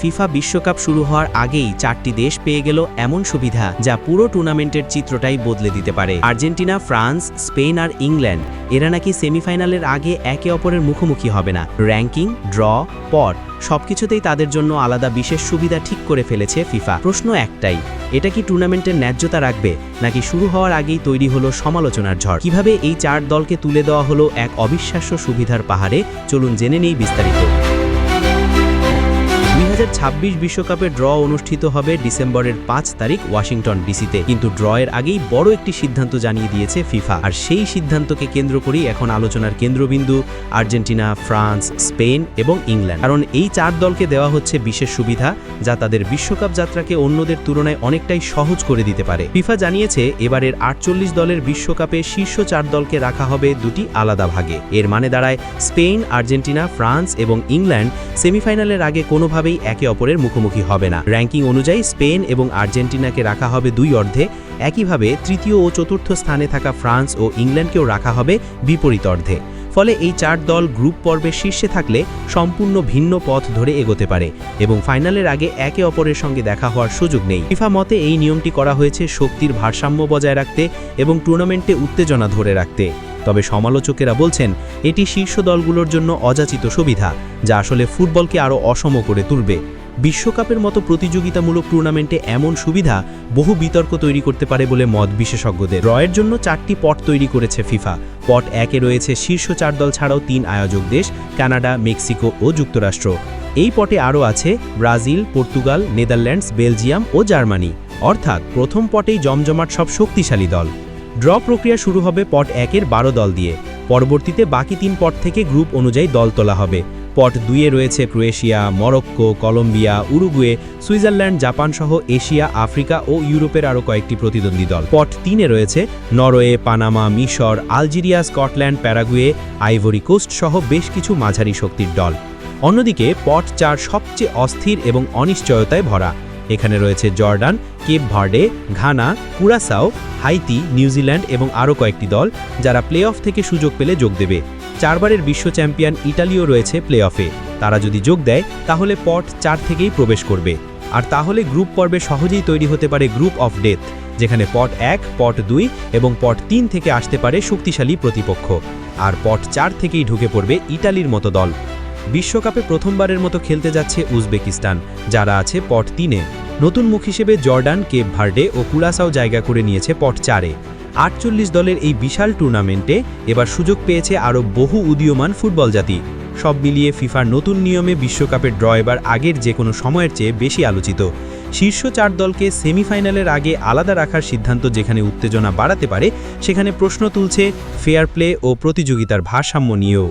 FIFA বিশ্বকাপ শুরু হওয়ার আগেই চারটি দেশ পেয়ে গেল এমন সুবিধা যা পুরো টুর্নামেন্টের চিত্রটাই বদলে দিতে পারে। আর্জেন্টিনা, ফ্রান্স, স্পেন আর ইংল্যান্ড, এরা নাকি সেমিফাইনালের আগে একে অপরের মুখোমুখি হবে না। র্যাঙ্কিং, ড্র, পট, সবকিছুতেই তাদের জন্য আলাদা বিশেষ সুবিধা ঠিক করে ফেলেছে ফিফা। প্রশ্ন একটাই, এটা কি টুর্নামেন্টের ন্যায্যতা রাখবে, নাকি শুরু হওয়ার আগেই তৈরি হলো সমালোচনার ঝড়? কীভাবে এই চার দলকে তুলে দেওয়া হলো এক অবিশ্বাস্য সুবিধার পাহাড়ে? চলুন জেনে নেই বিস্তারিত। দুই বিশ্বকাপের ড্র অনুষ্ঠিত হবে ডিসেম্বরের পাঁচ তারিখ ওয়াশিংটন ডিসিতে। কিন্তু ড্রয়ের আগেই বড় একটি সিদ্ধান্ত জানিয়ে দিয়েছে ফিফা। আর সেই সিদ্ধান্তকে কেন্দ্র করেই এখন আলোচনার কেন্দ্রবিন্দু আর্জেন্টিনা, ফ্রান্স, স্পেন এবং ইংল্যান্ড। কারণ এই চার দলকে দেওয়া হচ্ছে বিশেষ সুবিধা, যা তাদের বিশ্বকাপ যাত্রাকে অন্যদের তুলনায় অনেকটাই সহজ করে দিতে পারে। ফিফা জানিয়েছে, এবারের আটচল্লিশ দলের বিশ্বকাপে শীর্ষ চার দলকে রাখা হবে দুটি আলাদা ভাগে। এর মানে দাঁড়ায় স্পেন, আর্জেন্টিনা, ফ্রান্স এবং ইংল্যান্ড সেমিফাইনালের আগে কোনোভাবেই একে অপরের মুখোমুখি হবে না। র্যাঙ্কিং অনুযায়ী স্পেন এবং আর্জেন্টিনাকে রাখা হবে দুই অর্ধে। একইভাবে তৃতীয় ও চতুর্থ স্থানে থাকা ফ্রান্স ও ইংল্যান্ডকেও রাখা হবে বিপরীত অর্ধে। ফলে এই চার দল গ্রুপ পর্বে শীর্ষে থাকলে সম্পূর্ণ ভিন্ন পথ ধরে এগোতে পারে এবং ফাইনালের আগে একে অপরের সঙ্গে দেখা হওয়ার সুযোগ নেই। ফিফা মতে এই নিয়মটি করা হয়েছে শক্তির ভারসাম্য বজায় রাখতে এবং টুর্নামেন্টে উত্তেজনা ধরে রাখতে। তবে সমালোচকেরা বলছেন, এটি শীর্ষ দলগুলোর জন্য অযাচিত সুবিধা, যা আসলে ফুটবলকে আরও অসম করে তুলবে। বিশ্বকাপের মতো প্রতিযোগিতামূলক টুর্নামেন্টে এমন সুবিধা বহু বিতর্ক তৈরি করতে পারে বলে মত বিশেষজ্ঞদের। রয়ের জন্য চারটি পট তৈরি করেছে ফিফা। পট একে রয়েছে শীর্ষ চার দল ছাড়াও তিন আয়োজক দেশ, কানাডা, মেক্সিকো ও যুক্তরাষ্ট্র। এই পটে আরও আছে ব্রাজিল, পর্তুগাল, নেদারল্যান্ডস, বেলজিয়াম ও জার্মানি। অর্থাৎ প্রথম পটেই জমজমাট সব শক্তিশালী দল। ড্র প্রক্রিয়া শুরু হবে পট একের বারো দল দিয়ে। পরবর্তীতে বাকি তিন পট থেকে গ্রুপ অনুযায়ী দল তোলা হবে। পট দুইয়ে রয়েছে Croatia, Morocco, Colombia, Uruguay, Switzerland, Japan সহ এশিয়া, আফ্রিকা ও ইউরোপের আরও কয়েকটি প্রতিদ্বন্দ্বী দল। পট তিনে রয়েছে নরওয়ে, পানামা, মিশর, Algeria, Scotland, Paraguay, Ivory Coast সহ বেশ কিছু মাঝারি শক্তির দল। অন্যদিকে পট চার সবচেয়ে অস্থির এবং অনিশ্চয়তায় ভরা। এখানে রয়েছে Jordan, Cape Verde, Ghana, Curacao, Haiti, New Zealand এবং আরও কয়েকটি দল যারা প্লে অফ থেকে সুযোগ পেলে যোগ দেবে। চারবারের বিশ্ব চ্যাম্পিয়ন ইটালিও রয়েছে প্লে অফে তারা যদি যোগ দেয়, তাহলে পট চার থেকেই প্রবেশ করবে। আর তাহলে গ্রুপ পর্বে সহজেই তৈরি হতে পারে গ্রুপ অফ ডেথ, যেখানে পট এক, পট দুই এবং পট তিন থেকে আসতে পারে শক্তিশালী প্রতিপক্ষ। আর পট চার থেকেই ঢুকে পড়বে ইটালির মতো দল। বিশ্বকাপে প্রথমবারের মতো খেলতে যাচ্ছে উজবেকিস্তান, যারা আছে পট তিনে। নতুন মুখ হিসেবে জর্ডান, কেপ ভার্ডে ও কুলাসাও জায়গা করে নিয়েছে পট চারে। আটচল্লিশ দলের এই বিশাল টুর্নামেন্টে এবার সুযোগ পেয়েছে আরও বহু উদীয়মান ফুটবল জাতি। সব মিলিয়ে ফিফার নতুন নিয়মে বিশ্বকাপের ড্র এবার আগের যে কোনো সময়ের চেয়ে বেশি আলোচিত। শীর্ষ চার দলকে সেমিফাইনালের আগে আলাদা রাখার সিদ্ধান্ত যেখানে উত্তেজনা বাড়াতে পারে, সেখানে প্রশ্ন তুলছে ফেয়ার প্লে ও প্রতিযোগিতার ভারসাম্য নিয়েও।